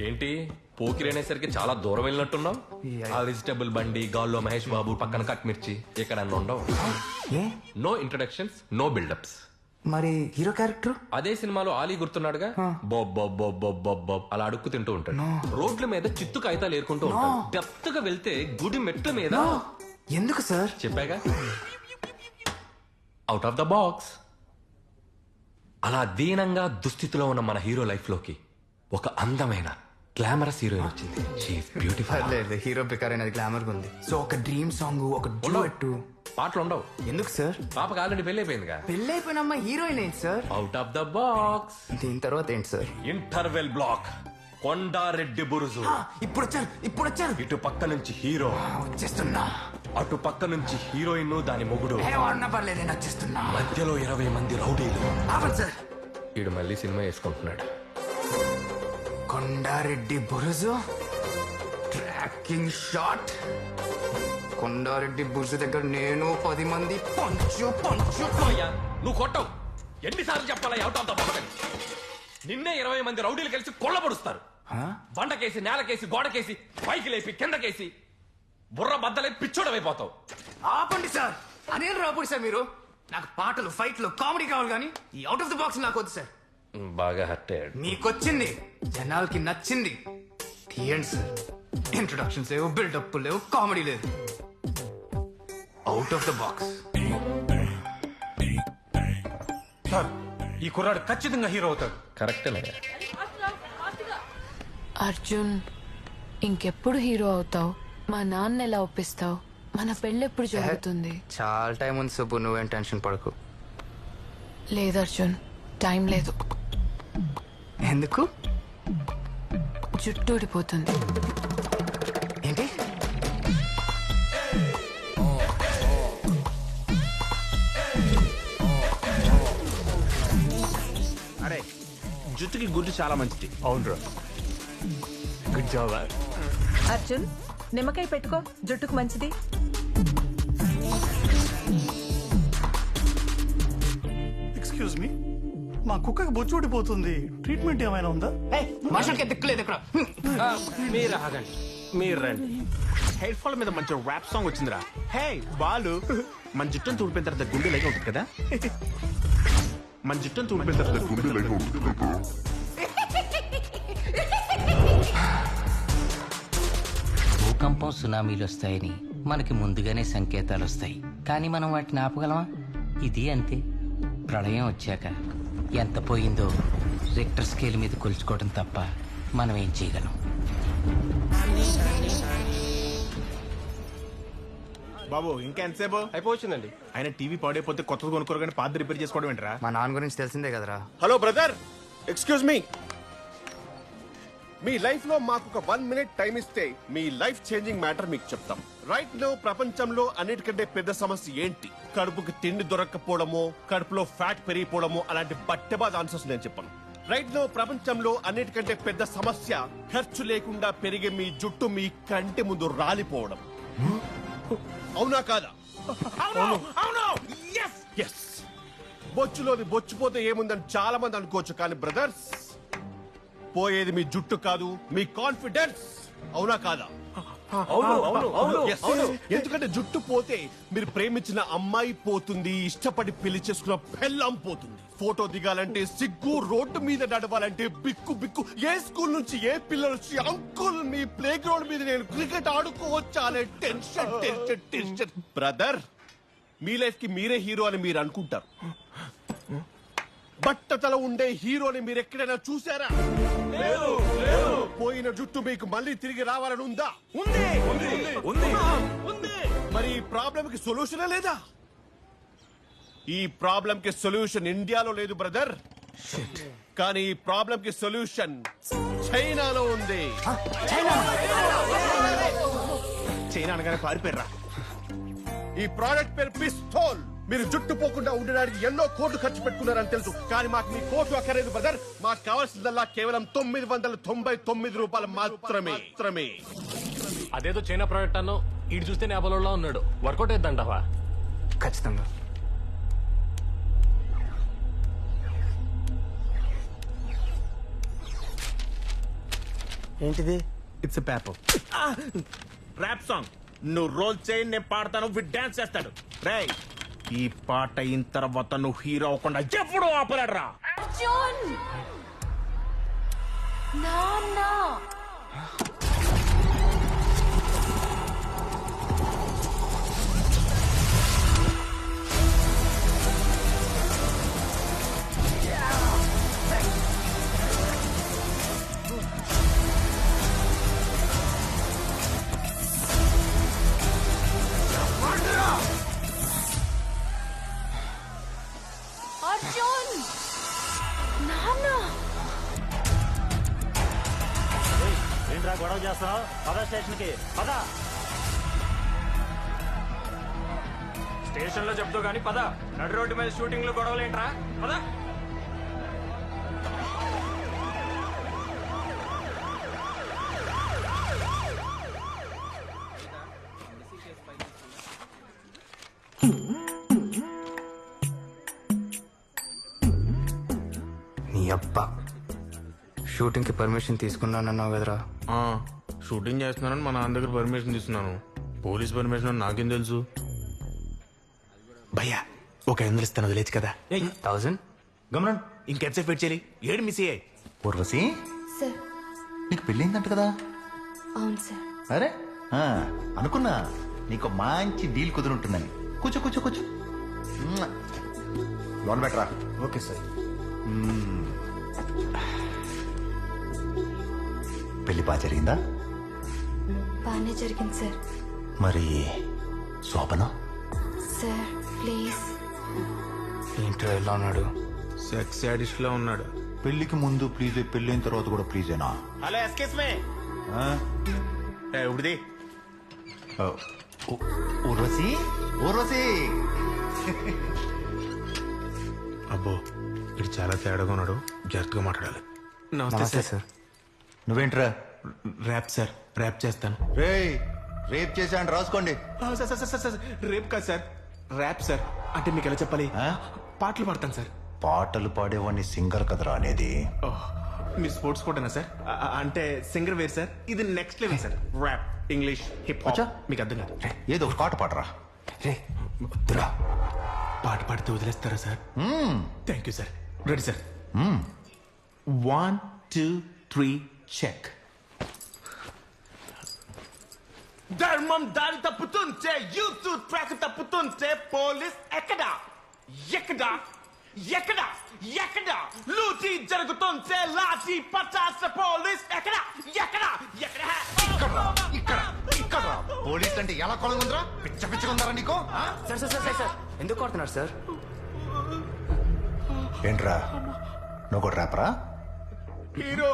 ఏంటి? పోకిరేనేసరికి చాలా దూరం వెళ్ళినట్టున్నావు Yeah. ఆ వెజిటబుల్ బండి గాల్లో మహేష్ బాబు పక్కన కట్ మిర్చి ఇక్కడ అన్న ఉండవు. ఏ? నో ఇంట్రడక్షన్స్ నో బిల్డప్స్ మరి హీరో క్యారెక్టర్? అదే సినిమాలో ఆలీ గుర్తున్నాడుగా? బొబ్ బొబ్ బొబ్ బొబ్ బొబ్ బొబ్ అలా అడుక్కు తింటూ ఉంటాడు. రోడ్ల మీద చిత్తు కాగితాలు ఏరుకుంటూ ఉంటాడు. డెప్త్గా వెళ్తే గుడి మెట్ల మీద ఎందుకు సార్? చెప్పాగా? అవుట్ ఆఫ్ ద బాక్స్ అలా దీనంగా దుస్థితిలో ఉన్న మన హీరో లైఫ్లోకి ఒక అందమైన గ్లామరస్ హీరోయిన్ వచ్చింది? బ్యూటిఫుల్ లేదు హీరో బికార్ అనేది గ్లామర్ ఉంది. సో ఒక డ్రీమ్ సాంగ్ ఒక డ్యూట్ పాటలు ఉండవు. ఎందుకు సార్ పాపకు ఆల్రెడీ పెళ్ళి అయిపోయిందిగా పెళ్ళి అయిపోయిన అమ్మాయి హీరోయిన్ ఏంటి sir out of the box దీని తర్వాత ఏంటి sir interval block Kondareddy Buruju. ఇప్పుడు వచ్చారు ఇప్పుడు వచ్చారు. ఇటు పక్క నుంచి హీరో. వచ్చేస్తున్నా. అటు పక్క నుంచి హీరోయిన్ దాని మొగుడు. పర్లేదు నేను వచ్చేస్తున్నా. మధ్యలో ఇరవై మంది రౌడీలు. సార్ వీడు మళ్ళీ సినిమా వేసుకుంటున్నాడు. కొండారెడ్డి బురుజు? Tracking shot? కొండారెడ్డి బురుజు దగ్గర నేను పది మంది. పంచు పంచు. అయ్యా నువ్వు కొట్టవు. ఎన్నిసార్లు చెప్పాలా అవుట్ ఆఫ్ ద బాక్స్ అని నిన్నే ఇరవై మంది రౌడీలు కలిసి కొల్లబడుస్తారు? బండకేసి నేలకేసి గోడకేసి పైకి లేపి కిందకేసి బుర్ర బద్దలై పిచ్చోడమైపోతావు ఆపండి సార్. అదేం రాపండి సార్ మీరు. నాకు పాటలు ఫైట్లు కామెడీ కావాలి కానీ ఈ అవుట్ ఆఫ్ ద బాక్స్ నాకు వద్దు సార్. బాగా హర్ట్ అయ్యాడు. మీకొచ్చింది జనాలకి నచ్చింది. తీయండి సార్. ఇంట్రొడక్షన్స్ లేవు బిల్డప్ లేవు కామెడీ లేదు. Out of the box sir ఈ కుర్రాడు ఖచ్చితంగా హీరో అవుతాడు. కరెక్టేనయ్యా అర్జున్ ఇంకెప్పుడు హీరో అవుతావు? మా నాన్న ఎలా ఒప్పిస్తావు? మన పెళ్ళెప్పుడు జరుగుతుంది? చాలా టైం ఉంది సుబ్బు నువ్వేం టెన్షన్ పడకు. లేదు అర్జున్ టైం లేదు. ఎందుకు? జుట్టు ఊడిపోతుంది. ఏంటి? అరే జుట్టుకి గుడ్డు చాలా మంచిది. అవునరా. గుడ్ జాబ్ అర్జున్ నిమ్మకాయ పెట్టుకో జుట్టుకు మంచిది. ఎక్స్క్యూజ్ మీ మా కుక్కకి బొచ్చు ఊడిపోతుంది. ట్రీట్మెంట్ ఏమైనా ఉందా? మనుషులకి దిక్కులేదు ఇక్కడ మీరు ఆగండి. మీరు రండి. హెయిర్ ఫాల్ మీద మంచి ర్యాప్ సాంగ్ వచ్చిందిరా. హే బాలు. మన జుట్టును తూడిపోయిన తర్వాత గుండె లేక ఉంటుంది కదా? మన జుట్టును తూడిపోయిన తర్వాత గుండె లేక ఉంటుంది కదా? భూకంపం సునామీలు వస్తాయని మనకి ముందుగానే సంకేతాలు వస్తాయి. కానీ మనం వాటిని ఆపగలమా? ఇది అంతే. ప్రళయం వచ్చాక. ఎంత పోయిందో రిక్టర్ స్కేల్ మీద కొలుచుకోవడం తప్ప మనం ఏం చేయగలం? బాబు ఇంకా ఎంతసేపు? అయిపోవచ్చిందండి. ఆయన టీవీ పాడైపోతే కొత్తది కొనుక్కోరు కానీ పాత రిపేర్ చేసుకోవడం ఏంట్రా? మా నాన్న గురించి తెలిసిందే కదరా. హలో బ్రదర్ ఎక్స్క్యూజ్ మీ మీ లైఫ్లో మాకు ఒక వన్ మినిట్ టైం ఇస్తే మీ లైఫ్ చేంజింగ్ మ్యాటర్ మీకు చెప్తాం. రైట్ నో ప్రపంచంలో అన్నిటికంటే పెద్ద సమస్య ఏంటి? కడుపుకి తిండి దొరక్కపోవడమో కడుపులో ఫ్యాట్ పెరిగిపోవడమో అలాంటి బట్టెబాద్ ఆన్సర్స్ నేను చెప్పను. రైట్ నో ప్రపంచంలో అన్నిటికంటే పెద్ద సమస్య ఖర్చు లేకుండా పెరిగే మీ జుట్టు మీ కంటి ముందు రాలిపోవడం. అవునా కాదా? అవును. అవును. ఎస్ బొచ్చులోని బొచ్చుపోతే ఏముందని చాలా మంది అనుకోవచ్చు కానీ బ్రదర్స్ పోయేది మీ జుట్టు కాదు మీ కాన్ఫిడెన్స్ అవునా కాదా? అవును అవును. ఎందుకంటే జుట్టు పోతే మీరు ప్రేమించిన అమ్మాయి పోతుంది ఇష్టపడి పెళ్ళి చేసుకున్న పెళ్ళం పోతుంది. ఫోటో దిగాలంటే సిగ్గు రోడ్డు మీద నడవాలంటే బిక్కు బిక్కు. ఏ స్కూల్ నుంచి ఏ పిల్లలు వచ్చి అంకుల్ మీ ప్లే గ్రౌండ్ మీద నేను క్రికెట్ ఆడుకోవచ్చా అనే టెన్షన్ టెన్షన్ టెన్షన్. బ్రదర్ మీ లైఫ్కి మీరే హీరో అని మీరు అనుకుంటారు. బట్టతల ఉండే హీరోని మీరు ఎక్కడైనా చూసారా పోయిన జుట్టు మీకు మళ్ళీ తిరిగి రావాలని ఉందా. ఉంది. మరి ఈ ప్రాబ్లం కి సొల్యూషన్ లేదా? ఈ ప్రాబ్లం కి సొల్యూషన్ ఇండియాలో లేదు బ్రదర్. కానీ ఈ ప్రాబ్లం కి సొల్యూషన్ చైనాలో ఉంది. చైనా. అనగానే పారిపోయారా ఈ ప్రోడక్ట్ పేరు పిస్తోల్. మీరు జుట్టు పోకుండా ఉండడానికి ఎన్నో కోట్లు ఖర్చు పెట్టుకున్నారని తెలుసు. కానీ మాకు మీ కోట్లు అక్కర్లేదు బ్రదర్. మాకు కావాల్సిందల్లా కేవలం తొమ్మిది వందల తొంభై తొమ్మిది రూపాయలు మాత్రమే. మాత్రమే. అదేదో చైనా ప్రోడక్ట్ అన్నో ఇటు చూస్తే నేపాల్లో ఉన్నాడు. వర్కౌట్ అయిద్దంటావా ఖచ్చితంగా. ఏంటిది? ఇట్స్ పేపర్ ర్యాప్ సాంగ్ నువ్వు రోల్ చేయి నేను పాడతాను విత్ డాన్స్ చేస్తాడు. రేయ్ ఈ పాట అయిన తర్వాత నువ్వు హీరో అవ్వకుండా ఎప్పుడు ఆపలేడరా. అర్జున్! నాన్న! ఏంట్రా గొడవ చేస్తున్నావు. పద స్టేషన్కి పద. స్టేషన్లో చెప్తూ గానీ పద. నడు రోడ్డు మీద షూటింగ్లో గొడవలేంట్రా పద. నీ అబ్బా. షూటింగ్కి పర్మిషన్ తీసుకున్నానన్నావు కదరా. షూటింగ్ చేస్తున్నానని మా నాన్న దగ్గర పర్మిషన్ తీసుకున్నాను పోలీస్ పర్మిషన్ అని నాకేం తెలుసు? భయ్యా ఒక ఐదు వందలు ఇస్తాను వదిలేచ్చు కదా? థౌజండ్? గమనం ఇంకెంతసేపు వెయిట్ చేయాలి? ఏడు మిస్ అయ్యాయి. ఊర్వశి? సార్. నీకు పెళ్ళైందంట కదా? అవును సార్. అరే ఆ, అనుకున్నా. నీకు మంచి డీల్ కుదురుంటుందని. కూర్చో కూర్చో కూర్చో. మ్మ్. లోన్ బెటరా ఓకే సార్. పెళ్ళి బాగా జరిగిందా? బాగానే జరిగింది సార్. మరి శోభనం? Sir please. ఏంట్రా ఎలా ఉన్నాడు? సెక్స్ యాడిస్ట్లో ఉన్నాడు. పెళ్ళికి ముందు ప్లీజ్ పెళ్ళైన తర్వాత కూడా ప్లీజేనా హలో ఎస్కేస్ మే ఇప్పుడుది ఊర్వశి? ఊర్వశి! అబ్బో ఇది చాలా తేడాగా ఉన్నాడు. జాగ్రత్తగా మాట్లాడాలి. నమస్తే సార్. నువ్వేంట్రా? ర్యాప్ సార్ ర్యాప్ చేస్తాను. రే రేప్ చేశాను రాసుకోండి. Sir sir sir, sir sir rape కాదు సార్. Rap sir. అంటే మీకు ఎలా చెప్పాలి? ఆ? పాటలు పాడతాను సార్. పాటలు పాడేవాడిని సింగర్ కదరా అనేది? ఓహ్, మీరు స్పోర్ట్స్ కోటనా సార్? ఆ, ఆ, అంటే సింగర్ వేరు సార్. ఇది next level sir. Rap English hip hop. మీకు అర్థం కాదు. ఏదో ఒక పాట పాడరా. రే వద్దురా. పాట పాడితే వదిలేస్తారా sir? Thank you sir. Ready sir? One two three check ధర్మం దారి తప్పుతుంటే యూత్ ట్రాక్ తప్పుతుంటే పోలీస్ ఎక్కడ ఎక్కడ ఎక్కడ ఎక్కడ లూటీ జరుగుతుంటే లాఠీ పచాస పోలీస్ ఎక్కడ ఎక్కడ ఎక్కడ ఇక్కడ ఇక్కడ పోలీస్ అంటే ఎలా కొలంగుందిరా పిచ్చ పిచ్చగా ఉందరా నీకు? సార్ సార్ సార్ సార్ ఎందుకు కొడుతున్నారు సార్ ఏంట్రా నువ్వు కూడా ర్యాపరా హీరో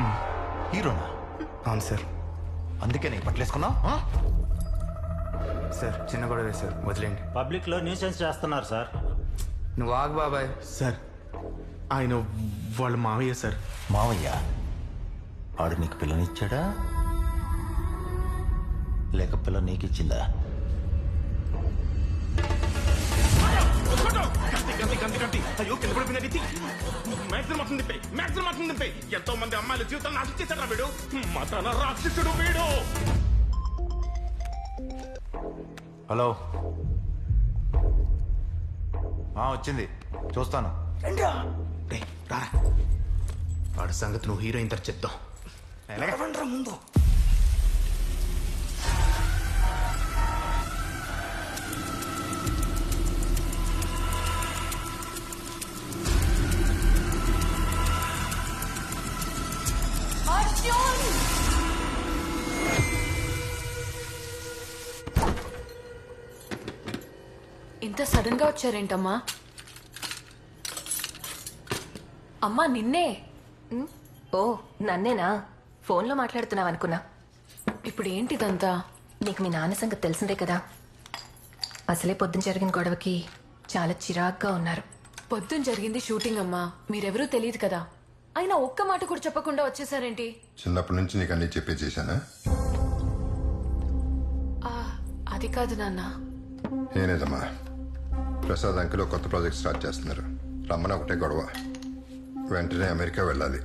హీరోనా? అవును సార్. అందుకే నీకు పట్లేసుకున్నావు సార్ చిన్న గొడవే సార్. వదిలేండి పబ్లిక్లో న్యూసెన్స్ చేస్తున్నారు సార్. నువ్వు ఆగు బాబాయ్. సార్ ఆయన వాళ్ళ మావయ్య సార్. మావయ్య? ఆడు నీకు పిల్లనిచ్చాడా? లేక పిల్ల నీకు అయ్యో కింద పడిపోయినది మ్యాక్సిమం మాత్రం తిప్పే మ్యాక్సిమం మాత్రం తిప్పే ఎంతో మంది అమ్మాయిల జీవితం నాశనం చేశాడు వీడు. మతన రాక్షసుడు వీడు. హలో. ఆ, వచ్చింది. చూస్తాను. వాడి సంగతి నువ్వు హీరో ఇంత చెప్తాం ముందు. సడన్గా వచ్చారేంటమ్మా? అమ్మా నిన్నే. ఓ నన్నేనా? ఫోన్లో మాట్లాడుతున్నావు అనుకున్నా. ఇప్పుడు ఏంటిదంతా నీకు మీ నాన్న సంగతి తెలిసిందే కదా. అసలే పొద్దున జరిగిన గొడవకి చాలా చిరాగ్గా ఉన్నారు. పొద్దున జరిగింది షూటింగ్ అమ్మా. మీరెవరూ తెలియదు కదా. అయినా ఒక్క మాట కూడా చెప్పకుండా వచ్చేసారేంటి? చిన్నప్పటి నుంచి నీకు అన్ని చెప్పే చేశానా? ఆ, అది కాదు నాన్న. నేనేదమ్మా? ప్రసాద్ అంకిలో కొత్త ప్రాజెక్ట్ స్టార్ట్ చేస్తున్నారు. రమ్మని ఒకటే గొడవ. వెంటనే అమెరికా వెళ్ళాలి.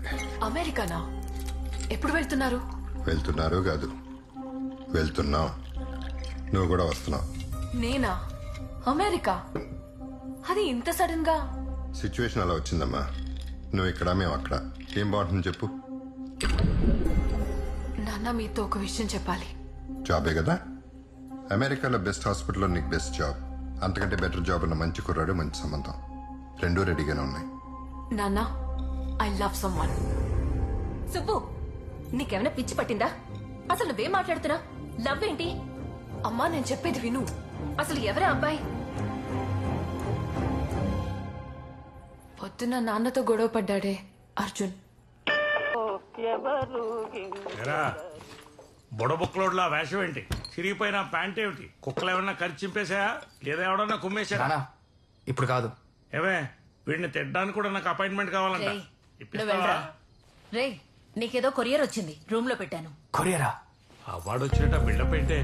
అమెరికానా? ఎప్పుడు వెళ్తున్నారు? వెళ్తున్నారు కాదు. వెళ్తున్నాం. నువ్వు కూడా వస్తున్నావు. నేనా? అమెరికా? అది ఇంత సడన్గా? సిచ్యువేషన్ అలా వచ్చిందమ్మా. నువ్వు ఇక్కడ మేము అక్కడ. ఏం బాగుంటుంది చెప్పు. నాన్న మీతో ఒక విషయం చెప్పాలి. జాబే కదా? అమెరికాలో బెస్ట్ హాస్పిటల్లో నీకు బెస్ట్ జాబ్ అంతకంటే బెటర్ జాబ్ ఉన్న మంచి కుర్రాడు మంచి సంబంధం. రెండూ రెడీగానే ఉన్నాయి. నాన్న I love someone Subbu నీకేమైనా పిచ్చి పట్టిందా? అసలు నువ్వేం మాట్లాడుతున్నా? లవ్ ఏంటి? అమ్మా నేను చెప్పేది విను. అసలు ఎవరా అబ్బాయి? పొద్దున్న నాన్నతో గొడవ పడ్డాడే అర్జున్. బుడబుక్కలోడ్లా వేషం ఏంటి? చిరిగిపోయిన ప్యాంట్ ఏమిటి? కుక్కలు ఏమన్నా ఖర్చు చింపేశాయా? లేదా ఎవడన్నా నానా ఇప్పుడు కాదు. ఏమే వీడిని తిట్టడానికి కూడా నాకు అపాయింట్మెంట్ కావాలంట. రేయ్, ఇప్పిస్తావా? రే నీకేదో కొరియర్ వచ్చింది. రూమ్లో పెట్టాను. కొరియరా? అవార్డు వచ్చినట్ట బిల్డప్ ఏంటే?